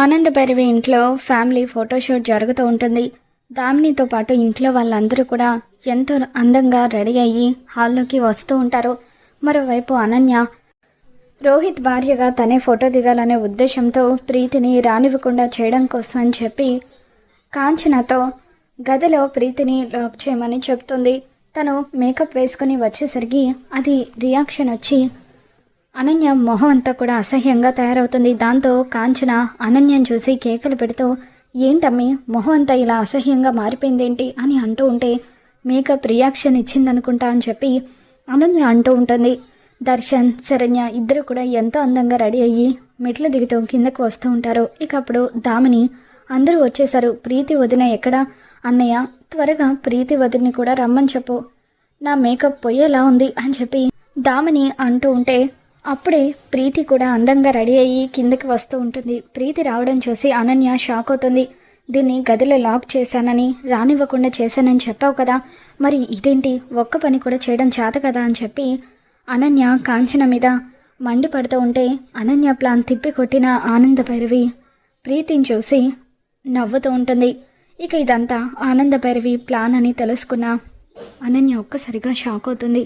ఆనంద ఇంట్లో family photoshoot జరుగుతూ ఉంటుంది. దామినితో పాటు ఇంట్లో వాళ్ళందరూ కూడా ఎంతో అందంగా రెడీ అయ్యి హాల్లోకి వస్తూ ఉంటారు. మరోవైపు అనన్య రోహిత్ భార్యగా తనే ఫోటో దిగాలనే ఉద్దేశంతో ప్రీతిని రానివ్వకుండా చేయడం కోసం అని చెప్పి కాంచనతో గదిలో ప్రీతిని లాక్ చేయమని చెప్తుంది. తను మేకప్ వేసుకుని వచ్చేసరికి అది రియాక్షన్ వచ్చి అనన్య మొహం అంతా కూడా అసహ్యంగా తయారవుతుంది. దాంతో కాంచన అనన్యం చూసి కేకలు పెడుతూ ఏంటమ్మి మొహం అంతా ఇలా అసహ్యంగా మారిపోయిందేంటి? అని అంటూ ఉంటే మేకప్ రియాక్షన్ ఇచ్చిందనుకుంటా అని చెప్పి అనన్య అంటూ ఉంటుంది. దర్శన్ శరణ్య ఇద్దరు కూడా ఎంతో అందంగా రెడీ అయ్యి మెట్లు దిగుతూ కిందకు వస్తూ ఉంటారు. ఇక అప్పుడు దామిని అందరూ వచ్చేశారు. ప్రీతి వదిన ఎక్కడ? అన్నయ్య త్వరగా ప్రీతి వదిని కూడా రమ్మని చెప్పు. నా మేకప్ పోయేలా ఉంది అని చెప్పి దామిని అంటూ ఉంటే అప్పుడే ప్రీతి కూడా అందంగా రెడీ అయ్యి కిందకి వస్తూ ఉంటుంది. ప్రీతి రావడం చూసి అనన్య షాక్ అవుతుంది. దీన్ని గదిలో లాక్ చేశానని రానివ్వకుండా చేశానని చెప్పావు కదా. మరి ఇదేంటి? ఒక్క పని కూడా చేయడం చేత కదా అని చెప్పి అనన్య కాంచన మీద మండిపడుతూ ఉంటే అనన్య ప్లాన్ తిప్పి కొట్టిన ఆనంద భైరవి ప్రీతిని చూసి నవ్వుతూ ఉంటుంది. ఇక ఇదంతా ఆనంద భైరవి ప్లాన్ అని తెలుసుకున్న అనన్య ఒక్కసారిగా షాక్ అవుతుంది.